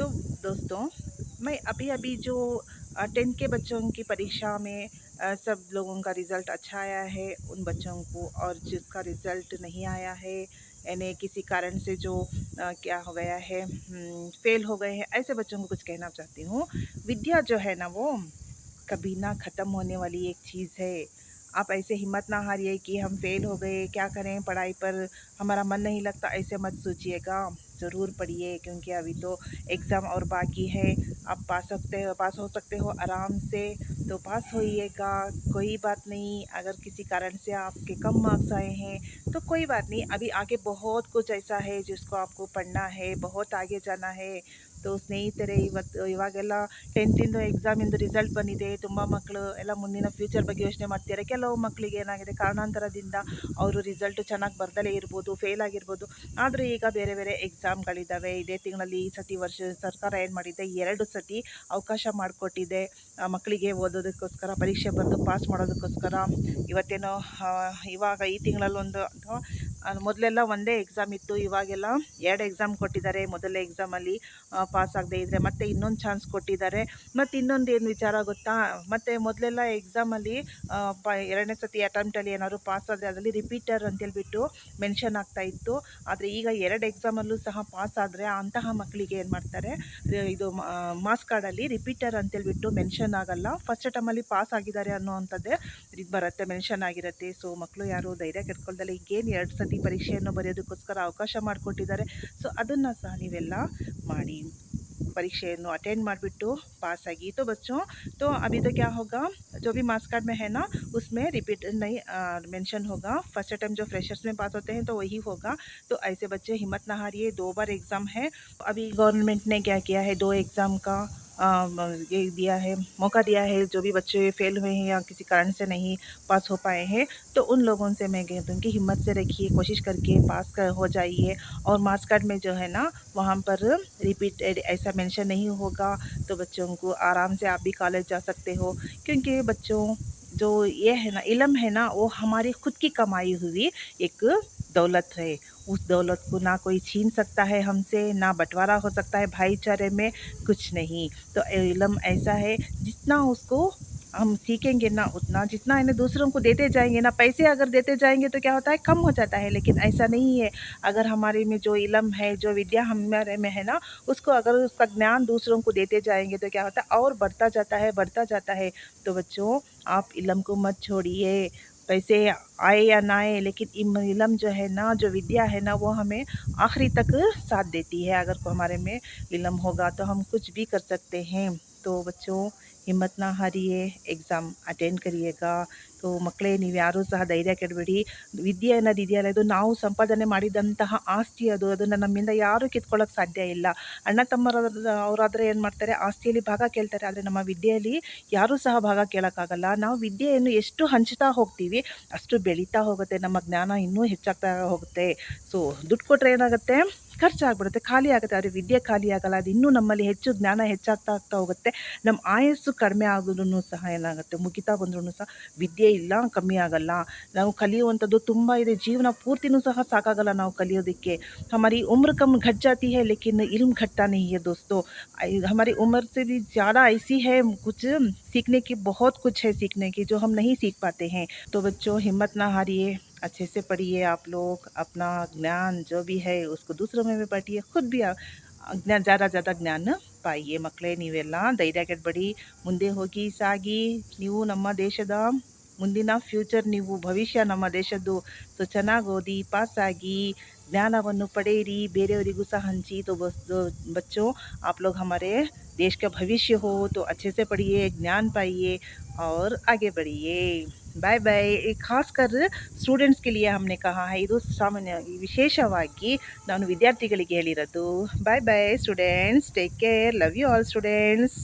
तो दोस्तों, मैं अभी अभी जो टेंथ के बच्चों की परीक्षा में सब लोगों का रिज़ल्ट अच्छा आया है, उन बच्चों को और जिसका रिज़ल्ट नहीं आया है, यानी किसी कारण से जो क्या हो गया है फेल हो गए हैं, ऐसे बच्चों को कुछ कहना चाहती हूँ। विद्या जो है ना वो कभी ना ख़त्म होने वाली एक चीज़ है। आप ऐसे हिम्मत ना हारिए कि हम फेल हो गए, क्या करें? पढ़ाई पर हमारा मन नहीं लगता, ऐसे मत सोचिएगा। ज़रूर पढ़िए, क्योंकि अभी तो एग्ज़ाम और बाकी है। आप पास सकते हो, पास हो सकते हो, आराम से तो पास होइएगा, कोई बात नहीं। अगर किसी कारण से आपके कम मार्क्स आए हैं तो कोई बात नहीं। अभी आगे बहुत कुछ ऐसा है जिसको आपको पढ़ना है, बहुत आगे जाना है। तो ಸ್ನೇಹಿತರೆ, ಇವತ್ತು ಇವಾಗೆಲ್ಲ ಟೆಂತಿಂದು ಎಕ್ಸಾಮಿಂದು ರಿಸಲ್ಟ್ ಬಂದಿದೆ. ತುಂಬ ಮಕ್ಕಳು ಎಲ್ಲ ಮುಂದಿನ ಫ್ಯೂಚರ್ ಬಗ್ಗೆ ಯೋಚನೆ ಮಾಡ್ತಿದ್ದಾರೆ. ಕೆಲವು ಮಕ್ಕಳಿಗೆ ಏನಾಗಿದೆ, ಕಾರಣಾಂತರದಿಂದ ಅವರು ರಿಸಲ್ಟು ಚೆನ್ನಾಗಿ ಬರ್ದಲೇ ಇರ್ಬೋದು ಫೇಲ್ ಆಗಿರ್ಬೋದು. ಆದರೆ ಈಗ ಬೇರೆ ಬೇರೆ ಎಕ್ಸಾಮ್ಗಳಿದ್ದಾವೆ ಇದೇ ತಿಂಗಳಲ್ಲಿ ಈ ಸತಿ ವರ್ಷ ಸರ್ಕಾರ ಏನು ಮಾಡಿದೆ, ಎರಡು ಸತಿ ಅವಕಾಶ ಮಾಡಿಕೊಟ್ಟಿದೆ. ಮಕ್ಕಳಿಗೆ ಓದೋದಕ್ಕೋಸ್ಕರ, ಪರೀಕ್ಷೆ ಬರೆದು ಪಾಸ್ ಮಾಡೋದಕ್ಕೋಸ್ಕರ. ಇವತ್ತೇನೋ ಇವಾಗ ಈ ತಿಂಗಳಲ್ಲೊಂದು ಅಥವಾ ಮೊದಲೆಲ್ಲ ಒಂದೇ ಎಕ್ಸಾಮ್ ಇತ್ತು. ಇವಾಗೆಲ್ಲ ಎರಡು ಎಕ್ಸಾಮ್ ಕೊಟ್ಟಿದ್ದಾರೆ. ಮೊದಲೇ ಎಕ್ಸಾಮಲ್ಲಿ ಪಾಸ್ ಆಗದೆ ಇದ್ದರೆ ಮತ್ತೆ ಇನ್ನೊಂದು ಚಾನ್ಸ್ ಕೊಟ್ಟಿದ್ದಾರೆ. ಮತ್ತು ಇನ್ನೊಂದು ಏನು ವಿಚಾರ ಗೊತ್ತಾ? ಮತ್ತು ಮೊದಲೆಲ್ಲ ಎಕ್ಸಾಮಲ್ಲಿ ಪ, ಎರಡನೇ ಸತಿ ಅಟೆಂಪ್ಟಲ್ಲಿ ಏನಾದರೂ ಪಾಸ್ ಆದರೆ ಅದರಲ್ಲಿ ರಿಪೀಟರ್ ಅಂತೇಳ್ಬಿಟ್ಟು ಮೆನ್ಷನ್ ಆಗ್ತಾ ಇತ್ತು. ಆದರೆ ಈಗ ಎರಡು ಎಕ್ಸಾಮಲ್ಲೂ ಸಹ ಪಾಸ್ ಆದರೆ ಅಂತಹ ಮಕ್ಕಳಿಗೆ ಏನು ಮಾಡ್ತಾರೆ? ಇದು ಮಾಸ್ ಕಾರ್ಡಲ್ಲಿ ರಿಪೀಟರ್ ಅಂತೇಳ್ಬಿಟ್ಟು ಮೆನ್ಷನ್ ಆಗಲ್ಲ. ಫಸ್ಟ್ ಟೈಮಲ್ಲಿ ಪಾಸ್ ಆಗಿದ್ದಾರೆ ಅನ್ನೋವಂಥದ್ದೇ ಇದು ಬರುತ್ತೆ ಮೆನ್ಷನ್ ಆಗಿರುತ್ತೆ. ಸೊ ಮಕ್ಕಳು ಯಾರು ಧೈರ್ಯ ಕೆಡ್ಕೊಳ್ದಲ್ಲ. ಈಗೇನು ಎರಡು ಸತಿ ಪ್ರಗತಿ ಪರೀಕ್ಷೆಯನ್ನು ಬರೆಯೋದಕ್ಕೋಸ್ಕರ ಅವಕಾಶ ಮಾಡಿಕೊಟ್ಟಿದ್ದಾರೆ. ಸೊ ಅದನ್ನು ಸಹ ನೀವೆಲ್ಲ अटेंड ಮಾಡಿಬಿಟ್ಟು पास आगे तो बच्चों तो अभी तो क्या होगा जो भी मार्क्स कार्ड में है ना उसमें रिपीट नहीं मेंशन होगा फ़र्स्ट अटैम्प जो फ्रेशर्स में पास होते हैं तो वही होगा तो ऐसे बच्चे हिम्मत ना हारिए दो बार एग्ज़ाम है अभी गवर्नमेंट ने क्या किया है दो एग्ज़ाम का ये दिया है, मौका दिया है, जो भी बच्चे फेल हुए हैं या किसी कारण से नहीं पास हो पाए हैं तो उन लोगों से मैं कहती हूँ कि हिम्मत से रखिए, कोशिश करके पास कर, हो जाइए। और मार्क्स कार्ड में जो है ना, वहाँ पर रिपीट ऐसा मेंशन नहीं होगा तो बच्चों को आराम से आप भी कॉलेज जा सकते हो। क्योंकि बच्चों, जो ये है ना, इलम है ना, वो हमारी खुद की कमाई हुई एक दौलत है। उस दौलत को ना कोई छीन सकता है हमसे, ना बंटवारा हो सकता है भाईचारे में, कुछ नहीं। तो इलम ऐसा है, जितना उसको हम सीखेंगे ना उतना, जितना इन्हें दूसरों को देते जाएँगे, ना पैसे अगर देते जाएँगे तो क्या होता है, कम हो जाता है। लेकिन ऐसा नहीं है। अगर हमारे में जो इलम है, जो विद्या हमारे में है ना, उसको अगर उसका ज्ञान दूसरों को देते जाएँगे तो क्या होता है, और बढ़ता जाता है, बढ़ता जाता है। तो बच्चों, आप इलम को मत छोड़िए। पैसे आए या ना आए, लेकिन इलम जो है ना, जो विद्या है ना, वो हमें आखिरी तक साथ देती है। अगर को हमारे में इलम होगा तो हम कुछ भी कर सकते हैं। तो बच्चों ಹಿಮ್ಮತ್ ನಾ ಹಾರಿಯೇ ಎಕ್ಸಾಮ್ ಅಟೆಂಡ್ ಕರಿಯೇಗಾ ಸೊ ಮಕ್ಕಳೇ ನೀವು ಯಾರೂ ಸಹ ಧೈರ್ಯ ಕೆಡಬೇಡಿ ವಿದ್ಯೆ ಅನ್ನೋದು ಇದೆಯಲ್ಲ ಇದು ನಾವು ಸಂಪಾದನೆ ಮಾಡಿದಂತಹ ಆಸ್ತಿ ಅದು ಅದನ್ನು ನಮ್ಮಿಂದ ಯಾರೂ ಕಿತ್ಕೊಳ್ಳೋಕೆ ಸಾಧ್ಯ ಇಲ್ಲ ಅಣ್ಣ ತಮ್ಮರ ಅವರಾದರೆ ಏನು ಮಾಡ್ತಾರೆ ಆಸ್ತಿಯಲ್ಲಿ ಭಾಗ ಕೇಳ್ತಾರೆ ಆದರೆ ನಮ್ಮ ವಿದ್ಯೆಯಲ್ಲಿ ಯಾರೂ ಸಹ ಭಾಗ ಕೇಳೋಕ್ಕಾಗಲ್ಲ ನಾವು ವಿದ್ಯೆಯನ್ನು ಎಷ್ಟು ಹಂಚ್ತಾ ಹೋಗ್ತೀವಿ ಅಷ್ಟು ಬೆಳೀತಾ ಹೋಗುತ್ತೆ ನಮ್ಮ ಜ್ಞಾನ ಇನ್ನೂ ಹೆಚ್ಚಾಗ್ತಾ ಹೋಗುತ್ತೆ ಸೊ ದುಡ್ಡು ಕೊಟ್ಟರೆ ಏನಾಗುತ್ತೆ ಖರ್ಚಾಗ್ಬಿಡುತ್ತೆ ಖಾಲಿ ಆಗುತ್ತೆ ಆದರೆ ವಿದ್ಯೆ ಖಾಲಿ ಆಗಲ್ಲ ಅದು ಇನ್ನೂ ನಮ್ಮಲ್ಲಿ ಹೆಚ್ಚು ಜ್ಞಾನ ಹೆಚ್ಚಾಗ್ತಾ ಆಗ್ತಾ ಹೋಗುತ್ತೆ ನಮ್ಮ ಆಯಸ್ಸು ಕಡಿಮೆ ಆಗೋದ್ರೂ ಸಹ ಏನಾಗುತ್ತೆ ಮುಗಿತಾ ಬಂದ್ರೂ ಸಹ ವಿದ್ಯೆ ಇಲ್ಲ ಕಮ್ಮಿ ಆಗಲ್ಲ ನಾವು ಕಲಿಯುವಂಥದ್ದು ತುಂಬ ಇದೆ ಜೀವನ ಪೂರ್ತಿನೂ ಸಹ ಸಾಕಾಗಲ್ಲ ನಾವು ಕಲಿಯೋದಕ್ಕೆ हमारी उम्र कम घट जाती है लेकिन इल्म घटता नहीं है दोस्तों आई- हमारी उम्र से भी ज़्यादा ऐसी है कुछ सीखने की बहुत कुछ है सीखने की जो हम नहीं सीख पाते हैं तो बच्चों हिम्मत ना हारिए अच्छे से पढ़िए आप लोग, अपना ज्ञान जो भी है उसको दूसरों में भी बांटिए, खुद भी ज्ञान ज़्यादा ज़्यादा तो ज्ञान पाइए। मकड़े नहीं धैर्य के बड़ी, मुदे होगी सी नहीं नम देश मुद्दे फ्यूचर नहीं भविष्य नम देश सो चेना पास ज्ञान पड़ी बेरवरीगू सह हँची तो, तो बच्चों, आप लोग हमारे देश का भविष्य हो तो अच्छे से पढ़िए ज्ञान पाइए और आगे बढ़िए ಬಾಯ್ ಬಾಯ್ ಖಾಸ್ಕರ್ ಸ್ಟೂಡೆಂಟ್ಸ್ಗೆ ಲಿಯೇ हमने कहा है ಇದು ಸಾಮಾನ್ಯವಾಗಿ ವಿಶೇಷವಾಗಿ ನಾನು ವಿದ್ಯಾರ್ಥಿಗಳಿಗೆ ಹೇಳಿರೋದು bye bye students take care love you all students